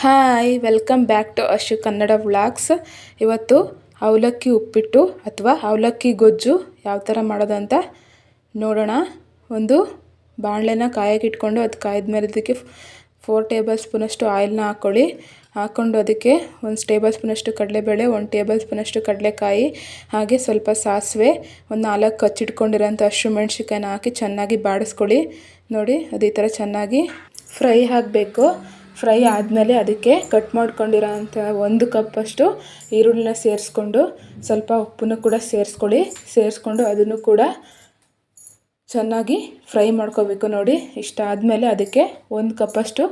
Hi welcome back to Ashu Kannada vlogs ಇವತ್ತು ಅವಲಕ್ಕಿ ಉಪ್ಪಿಟ್ಟು ಅಥವಾ ಅವಲಕ್ಕಿ ಗೊಜ್ಜು ಯಾವ ಥರ ಮಾಡೋದು ಅಂತ ನೋಡೋಣ. ಒಂದು ಬಾಣಲೆನ ಕಾಯಕ್ಕೆ ಇಟ್ಕೊಂಡು ಅದು ಕಾಯ್ದ ಮೇಲೆ ಅದಕ್ಕೆ ಫೋರ್ ಟೇಬಲ್ ಸ್ಪೂನಷ್ಟು ಆಯಿಲ್ನ ಹಾಕ್ಕೊಳ್ಳಿ ಹಾಕ್ಕೊಂಡು ಅದಕ್ಕೆ ಒಂದು ಟೇಬಲ್ ಸ್ಪೂನಷ್ಟು ಕಡಲೆಬೇಳೆ, ಒಂದು ಟೇಬಲ್ ಸ್ಪೂನಷ್ಟು ಕಡಲೆಕಾಯಿ, ಹಾಗೆ ಸ್ವಲ್ಪ ಸಾಸಿವೆ, ಒಂದು ನಾಲ್ಕು ಕಚ್ಚಿಟ್ಕೊಂಡಿರೋಂಥ ಹಸಿರು ಮೆಣಸಿಕಾಯಿನ ಹಾಕಿ ಚೆನ್ನಾಗಿ ಬಾಡಿಸ್ಕೊಳ್ಳಿ. ನೋಡಿ, ಅದು ಥರ ಚೆನ್ನಾಗಿ ಫ್ರೈ ಆಗಬೇಕು. ಫ್ರೈ ಆದಮೇಲೆ ಅದಕ್ಕೆ ಕಟ್ ಮಾಡ್ಕೊಂಡಿರೋ ಅಂಥ ಒಂದು ಕಪ್ಪಷ್ಟು ಈರುಳ್ಳಿನ ಸೇರಿಸ್ಕೊಂಡು ಸ್ವಲ್ಪ ಉಪ್ಪನ್ನು ಕೂಡ ಸೇರಿಸ್ಕೊಳ್ಳಿ. ಸೇರಿಸ್ಕೊಂಡು ಅದನ್ನು ಕೂಡ ಚೆನ್ನಾಗಿ ಫ್ರೈ ಮಾಡ್ಕೋಬೇಕು ನೋಡಿ. ಇಷ್ಟ ಆದಮೇಲೆ ಅದಕ್ಕೆ ಒಂದು ಕಪ್ಪಷ್ಟು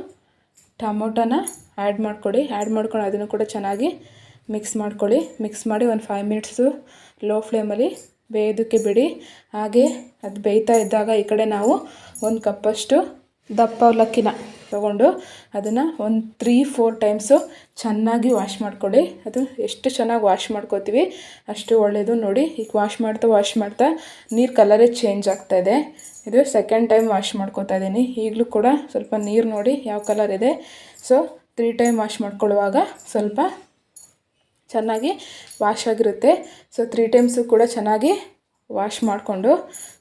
ಟೊಮೊಟೊನ ಆ್ಯಡ್ ಮಾಡ್ಕೊಳ್ಳಿ. ಆ್ಯಡ್ ಮಾಡ್ಕೊಂಡು ಅದನ್ನು ಕೂಡ ಚೆನ್ನಾಗಿ ಮಿಕ್ಸ್ ಮಾಡ್ಕೊಳ್ಳಿ. ಮಿಕ್ಸ್ ಮಾಡಿ ಒಂದು ಫೈವ್ ಮಿನಿಟ್ಸು ಲೋ ಫ್ಲೇಮಲ್ಲಿ ಬೇಯೋದಕ್ಕೆ ಬಿಡಿ. ಹಾಗೆ ಅದು ಬೇಯ್ತಾ ಇದ್ದಾಗ ಈ ಕಡೆ ನಾವು ಒಂದು ಕಪ್ಪಷ್ಟು ದಪ್ಪ ಅವಲಕ್ಕಿನ ತೊಗೊಂಡು ಅದನ್ನು ಒಂದು ತ್ರೀ ಫೋರ್ ಟೈಮ್ಸು ಚೆನ್ನಾಗಿ ವಾಶ್ ಮಾಡ್ಕೊಳ್ಳಿ. ಅದು ಎಷ್ಟು ಚೆನ್ನಾಗಿ ವಾಶ್ ಮಾಡ್ಕೋತೀವಿ ಅಷ್ಟು ಒಳ್ಳೆಯದು ನೋಡಿ. ಈಗ ವಾಶ್ ಮಾಡ್ತಾ ವಾಶ್ ಮಾಡ್ತಾ ನೀರು ಕಲರೇ ಚೇಂಜ್ ಆಗ್ತಾ ಇದೆ. ಇದು ಸೆಕೆಂಡ್ ಟೈಮ್ ವಾಶ್ ಮಾಡ್ಕೋತಾ ಇದ್ದೀನಿ. ಈಗಲೂ ಕೂಡ ಸ್ವಲ್ಪ ನೀರು ನೋಡಿ ಯಾವ ಕಲರ್ ಇದೆ. ಸೊ ತ್ರೀ ಟೈಮ್ ವಾಶ್ ಮಾಡ್ಕೊಳ್ಳುವಾಗ ಸ್ವಲ್ಪ ಚೆನ್ನಾಗಿ ವಾಶ್ ಆಗಿರುತ್ತೆ. ಸೊ ತ್ರೀ ಟೈಮ್ಸು ಕೂಡ ಚೆನ್ನಾಗಿ ವಾಶ್ ಮಾಡಿಕೊಂಡು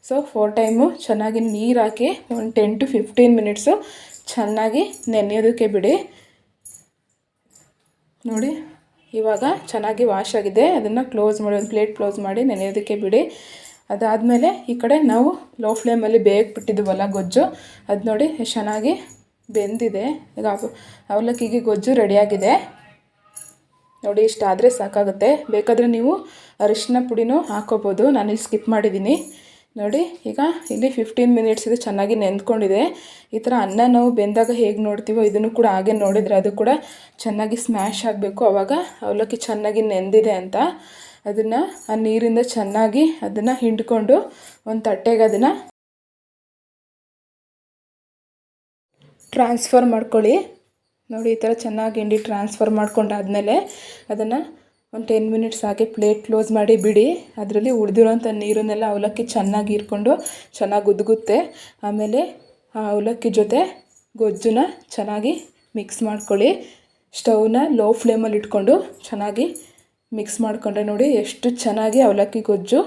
ಸೊ ಫೋರ್ ಟೈಮು ಚೆನ್ನಾಗಿ ನೀರು ಹಾಕಿ, ಒಂದು ಟೆನ್ ಟು ಫಿಫ್ಟೀನ್ ಮಿನಿಟ್ಸು ಚೆನ್ನಾಗಿ ನೆನೆಯೋದಕ್ಕೆ ಬಿಡಿ. ನೋಡಿ, ಇವಾಗ ಚೆನ್ನಾಗಿ ವಾಶ್ ಆಗಿದೆ. ಅದನ್ನು ಕ್ಲೋಸ್ ಮಾಡಿ, ಒಂದು ಪ್ಲೇಟ್ ಕ್ಲೋಸ್ ಮಾಡಿ ನೆನೆಯೋದಕ್ಕೆ ಬಿಡಿ. ಅದಾದಮೇಲೆ ಈ ಕಡೆ ನಾವು ಲೋ ಫ್ಲೇಮಲ್ಲಿ ಬೇಗ ಬಿಟ್ಟಿದ್ದೀವಲ್ಲ ಗೊಜ್ಜು, ಅದು ನೋಡಿ ಚೆನ್ನಾಗಿ ಬೆಂದಿದೆ. ಈಗ ಅವಲಕ್ಕಿಗೆ ಗೊಜ್ಜು ರೆಡಿಯಾಗಿದೆ ನೋಡಿ ಇಷ್ಟಾದರೆ ಸಾಕಾಗುತ್ತೆ. ಬೇಕಾದರೆ ನೀವು ಅರಿಶಿನ ಪುಡಿನೂ ಹಾಕೋಬೋದು. ನಾನಿಲ್ಲಿ ಸ್ಕಿಪ್ ಮಾಡಿದ್ದೀನಿ ನೋಡಿ, ಈಗ ಇಲ್ಲಿ ಫಿಫ್ಟೀನ್ ಮಿನಿಟ್ಸ್ ಇದು ಚೆನ್ನಾಗಿ ನೆಂದ್ಕೊಂಡಿದೆ ಈ ಥರ ಅನ್ನ ನಾವು ಬೆಂದಾಗ ಹೇಗೆ ನೋಡ್ತೀವೋ ಇದನ್ನು ಕೂಡ ಹಾಗೆ ನೋಡಿದರೆ ಅದು ಕೂಡ ಚೆನ್ನಾಗಿ ಸ್ಮ್ಯಾಶ್ ಆಗಬೇಕು. ಆವಾಗ ಅವಲಕ್ಕಿ ಚೆನ್ನಾಗಿ ನೆಂದಿದೆ ಅಂತ. ಅದನ್ನು ಆ ನೀರಿಂದ ಚೆನ್ನಾಗಿ ಅದನ್ನು ಹಿಂಡ್ಕೊಂಡು ಒಂದು ತಟ್ಟೆಗೆ ಅದನ್ನು ಟ್ರಾನ್ಸ್ಫರ್ ಮಾಡ್ಕೊಳ್ಳಿ. ನೋಡಿ, ಈ ಥರ ಚೆನ್ನಾಗಿ ಹಿಂಡಿ ಟ್ರಾನ್ಸ್ಫರ್ ಮಾಡ್ಕೊಂಡಾದಮೇಲೆ ಅದನ್ನು ಒಂದು ಟೆನ್ ಮಿನಿಟ್ಸ್ ಹಾಗೆ ಪ್ಲೇಟ್ ಕ್ಲೋಸ್ ಮಾಡಿ ಬಿಡಿ. ಅದರಲ್ಲಿ ಉಳಿದಿರೋಂಥ ನೀರನ್ನೆಲ್ಲ ಅವಲಕ್ಕಿ ಚೆನ್ನಾಗಿ ಹೀರ್ಕೊಂಡು ಚೆನ್ನಾಗಿ ಉದ್ಗುತ್ತೆ. ಆಮೇಲೆ ಆ ಅವಲಕ್ಕಿ ಜೊತೆ ಗೊಜ್ಜನ್ನ ಚೆನ್ನಾಗಿ ಮಿಕ್ಸ್ ಮಾಡ್ಕೊಳ್ಳಿ. ಸ್ಟವ್ನ ಲೋ ಫ್ಲೇಮಲ್ಲಿ ಇಟ್ಕೊಂಡು ಚೆನ್ನಾಗಿ ಮಿಕ್ಸ್ ಮಾಡಿಕೊಂಡ್ರೆ ನೋಡಿ ಎಷ್ಟು ಚೆನ್ನಾಗಿ ಅವಲಕ್ಕಿ ಗೊಜ್ಜು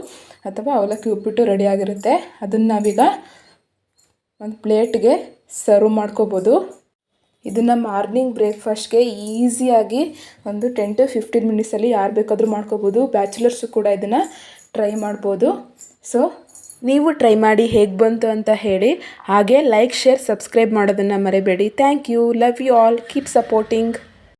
ಅಥವಾ ಅವಲಕ್ಕಿ ಉಪ್ಪಿಟ್ಟು ರೆಡಿಯಾಗಿರುತ್ತೆ ಅದನ್ನು ನಾವೀಗ ಒಂದು ಪ್ಲೇಟ್ಗೆ ಸರ್ವ್ ಮಾಡ್ಕೋಬೋದು. ಇದನ್ನು ಮಾರ್ನಿಂಗ್ ಬ್ರೇಕ್ಫಾಸ್ಟ್ಗೆ ಈಸಿಯಾಗಿ ಒಂದು ಟೆನ್ ಟು ಫಿಫ್ಟೀನ್ ಮಿನಿಟ್ಸಲ್ಲಿ ಯಾರು ಬೇಕಾದರೂ ಮಾಡ್ಕೋಬೋದು. ಬ್ಯಾಚುಲರ್ಸು ಕೂಡ ಇದನ್ನು ಟ್ರೈ ಮಾಡ್ಬೋದು. ಸೊ, ನೀವು ಟ್ರೈ ಮಾಡಿ ಹೇಗೆ ಬಂತು ಅಂತ ಹೇಳಿ. ಹಾಗೆ ಲೈಕ್, ಶೇರ್, ಸಬ್ಸ್ಕ್ರೈಬ್ ಮಾಡೋದನ್ನು ಮರಿಬೇಡಿ. Thank you. Love you all. Keep supporting.